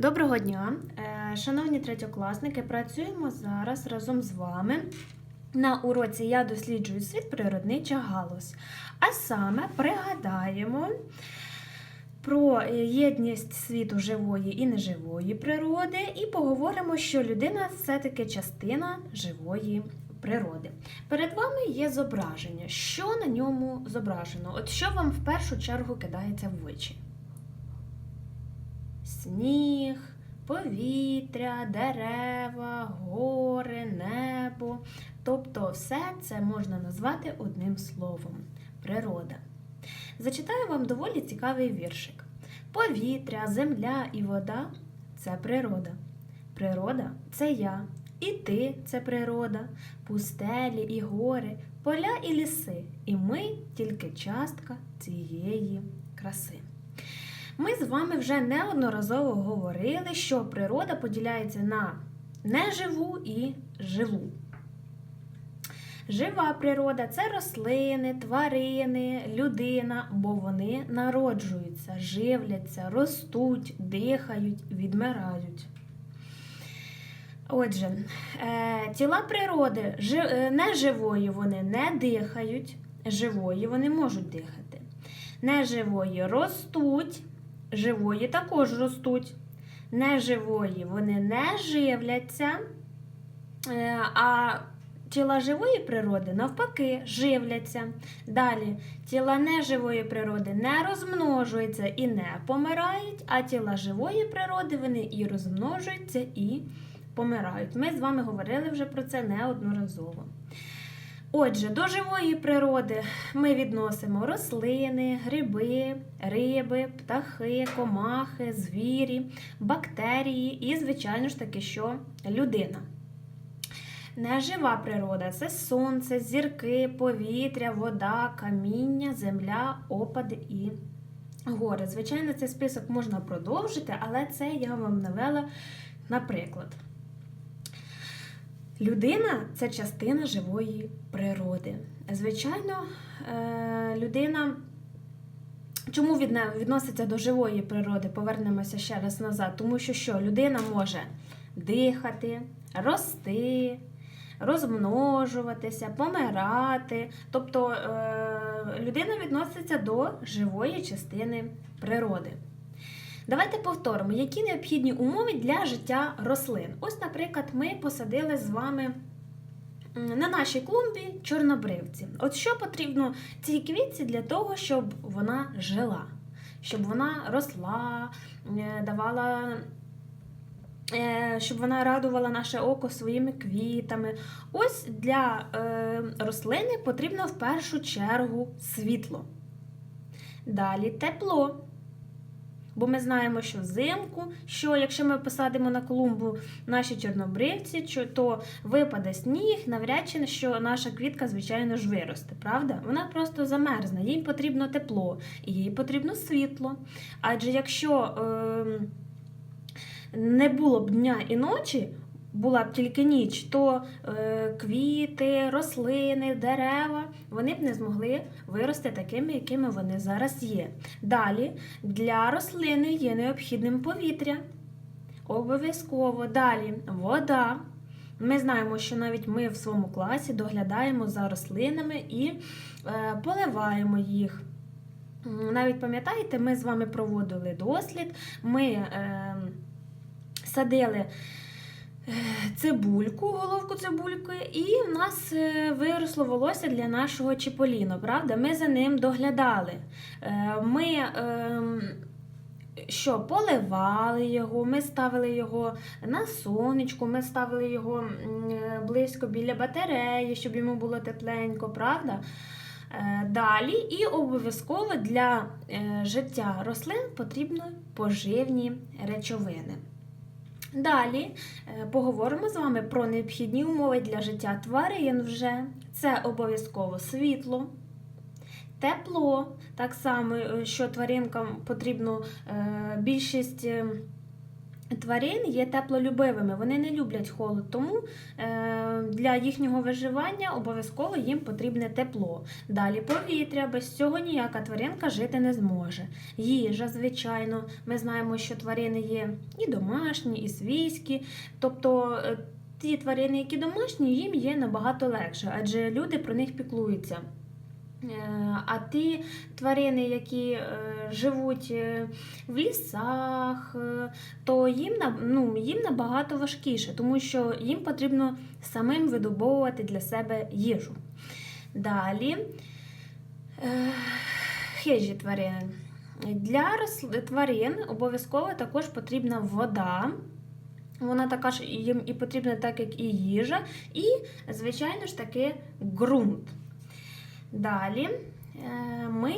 Доброго дня, Е, шановні третьокласники. Працюємо зараз разом з вами на уроці Я досліджую світ природнича галузь. А саме пригадаємо про єдність світу живої і неживої природи, і поговоримо, що людина все-таки частина живої природи. Перед вами є зображення. Що на ньому зображено? От що вам в першу чергу кидається в очі? Сніг, повітря, дерева, гори, небо. Тобто все це можна назвати одним словом природа. Зачитаю вам доволі цікавий віршик. Повітря, земля і вода це природа. Природа це я, і ти це природа, пустелі і гори, поля і ліси. І ми тільки частка цієї краси. Ми з вами вже неодноразово говорили, що природа поділяється на неживу і живу. Жива природа це рослини, тварини, людина, бо вони народжуються, живляться, ростуть, дихають, відмирають. Отже, е, тіла природи е, неживої вони не дихають, живої вони можуть дихати. Неживої ростуть, живої також ростуть. Неживої вони не живляться, е, а тіла живої природи навпаки живляться. Далі тіла неживої природи не розмножуються і не помирають, а тіла живої природи вони і розмножуються, і помирають. Ми з вами говорили вже про це неодноразово. Отже, до живої природи ми відносимо рослини, гриби, риби, птахи, комахи, звірі, бактерії і, звичайно ж таки, що людина. Нежива природа це сонце, зірки, повітря, вода, каміння, земля, опади і гори. Звичайно, цей список можна продовжити, але це я вам навела наприклад. Людина це частина живої природи. Звичайно, е, людина. Чому відноситься до живої природи? Повернемося ще раз назад. Тому що що людина може дихати, рости, розмножуватися, помирати. Тобто е, людина відноситься до живої частини природи. Давайте повторимо, які необхідні умови для життя рослин. Ось, наприклад, ми посадили з вами на нашій клумбі чорнобривці. От що потрібно цій квітці для того, щоб вона жила, щоб вона росла, е, давала. е, Щоб вона радувала наше око своїми квітами. Ось для е, рослини потрібно в першу чергу світло. Далі тепло. Бо ми знаємо, що взимку, що якщо ми посадимо на клумбу наші чорнобривці, то випаде сніг, навряд чи що наша квітка, звичайно ж, виросте, правда? Вона просто замерзне, їй потрібно тепло, і їй потрібно світло. Адже якщо е, не було б дня і ночі, була б тільки ніч, то е, квіти, рослини, дерева вони б не змогли вирости такими, якими вони зараз є. Далі для рослини є необхідним повітря. Обов'язково далі вода. Ми знаємо, що навіть ми в своєму класі доглядаємо за рослинами і е, поливаємо їх. Навіть пам'ятаєте, ми з вами проводили дослід, ми е, садили цибульку, головку цибульки, і в нас е, виросло волосся для нашого чіполіно, правда? Ми за ним доглядали. Е, Ми ем, що, поливали його, ми ставили його на сонечку, ми ставили його е, близько біля батареї, щоб йому було тепленько, правда? Е, Далі і обов'язково для е, життя рослин потрібні поживні речовини. Далі е, поговоримо з вами про необхідні умови для життя тварин вже. Це обов'язково світло, тепло, так само, е, що тваринкам потрібно е, більшість тварин є теплолюбивими, вони не люблять холод, тому е, для їхнього виживання обов'язково їм потрібне тепло. Далі повітря, без цього ніяка тваринка жити не зможе. Їжа, звичайно, ми знаємо, що тварини є і домашні, і свійські. Тобто е, ті тварини, які домашні, їм є набагато легше, адже люди про них піклуються. Е, А ті тварини, які е, живуть е, в лісах, то їм, ну, їм набагато важкіше, тому що їм потрібно самим видобовувати для себе їжу. Далі хижі тварини. Для тварин обов'язково також потрібна вода. Вона така ж їм і потрібна, так як і їжа, і, звичайно ж таки, ґрунт. Далі е, ми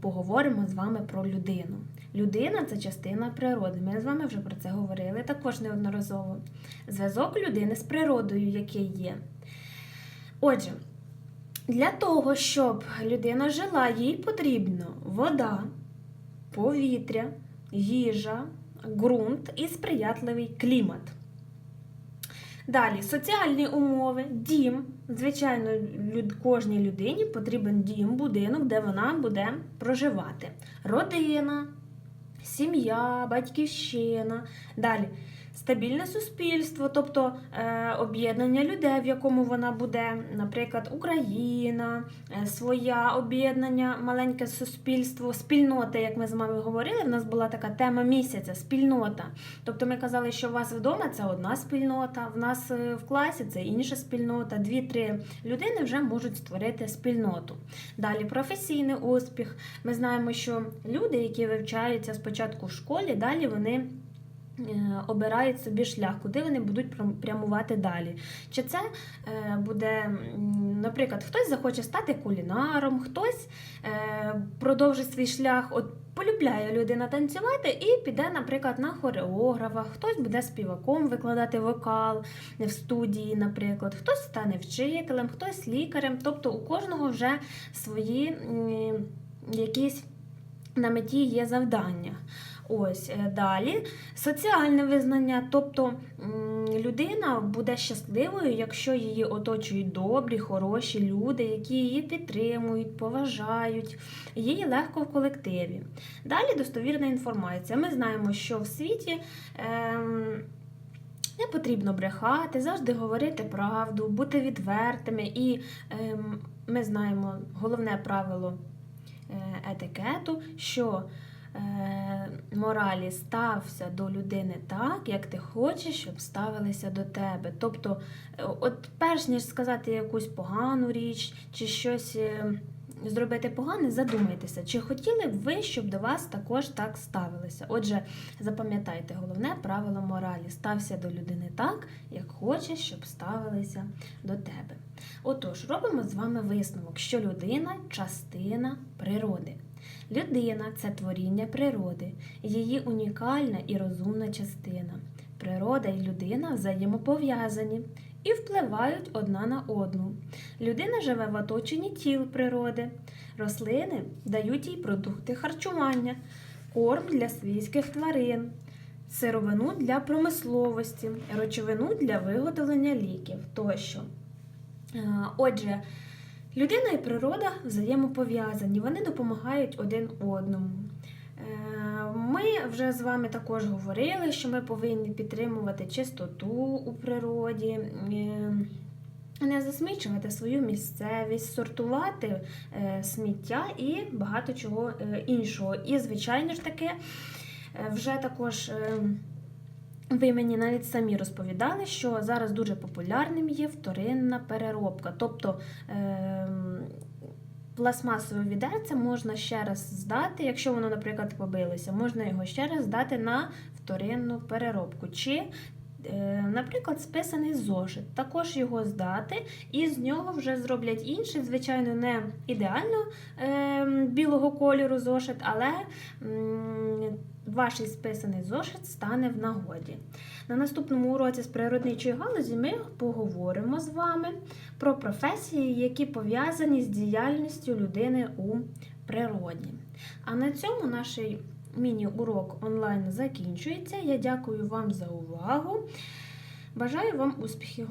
поговоримо з вами про людину. Людина це частина природи. Ми з вами вже про це говорили також неодноразово. Зв'язок людини з природою, який є. Отже, для того, щоб людина жила, їй потрібно вода, повітря, їжа, ґрунт і сприятливий клімат. Далі соціальні умови, дім. Звичайно, кожній людині потрібен дім, будинок, де вона буде проживати. Родина, сім'я, батьківщина. Далі стабільне суспільство, тобто е, об'єднання людей, в якому вона буде, наприклад, Україна, е, своя об'єднання, маленьке суспільство, спільнота, як ми з вами говорили, в нас була така тема місяця спільнота. Тобто ми казали, що у вас вдома це одна спільнота, в нас е, в класі це інша спільнота. Дві-три людини вже можуть створити спільноту. Далі професійний успіх. Ми знаємо, що люди, які вивчаються спочатку в школі, далі вони. Е, Обирають собі шлях, куди вони будуть прямувати далі. Чи це е, буде, наприклад, хтось захоче стати кулінаром, хтось е, продовжить свій шлях, от полюбляє людина танцювати і піде, наприклад, на хореографа, хтось буде співаком викладати вокал в студії, наприклад, хтось стане вчителем, хтось лікарем. Тобто у кожного вже свої якісь на меті є завдання. Ось е, далі соціальне визнання, тобто людина буде щасливою, якщо її оточують добрі, хороші люди, які її підтримують, поважають, їй легко в колективі. Далі достовірна інформація. Ми знаємо, що в світі. Ем, не потрібно брехати, завжди говорити правду, бути відвертими. І ем, ми знаємо головне правило е, етикету, що е, моралі стався до людини так, як ти хочеш, щоб ставилися до тебе. Тобто, е, от перш ніж сказати якусь погану річ чи щось. е, Зробити погане, задумайтеся, чи хотіли б ви, щоб до вас також так ставилися. Отже, запам'ятайте головне правило моралі: стався до людини так, як хочеш, щоб ставилися до тебе. Отож, робимо з вами висновок, що людина частина природи. Людина це творіння природи, її унікальна і розумна частина. Природа і людина взаємопов'язані і впливають одна на одну. Людина живе в оточенні тіл природи. Рослини дають їй продукти харчування, корм для свійських тварин, сировину для промисловості, речовину для виготовлення ліків тощо. Е, Отже, людина і природа взаємопов'язані, вони допомагають один одному. Е, Ми вже з вами також говорили, що ми повинні підтримувати чистоту у природі, е, не засмічувати свою місцевість, сортувати е, сміття і багато чого іншого. І, звичайно ж таки, вже також. Е, ви мені навіть самі розповідали, що зараз дуже популярним є вторинна переробка. Тобто ем, пластмасове відерце можна ще раз здати, якщо воно, наприклад, побилося, можна його ще раз здати на вторинну переробку. Чи, е, наприклад, списаний зошит. Також його здати, і з нього вже зроблять інший, звичайно, не ідеально ем, білого кольору зошит, але ваш списаний зошит стане в нагоді. На наступному уроці з природничої галузі ми поговоримо з вами про професії, які пов'язані з діяльністю людини у природі. А на цьому наш міні-урок онлайн закінчується. Я дякую вам за увагу. Бажаю вам успіхів!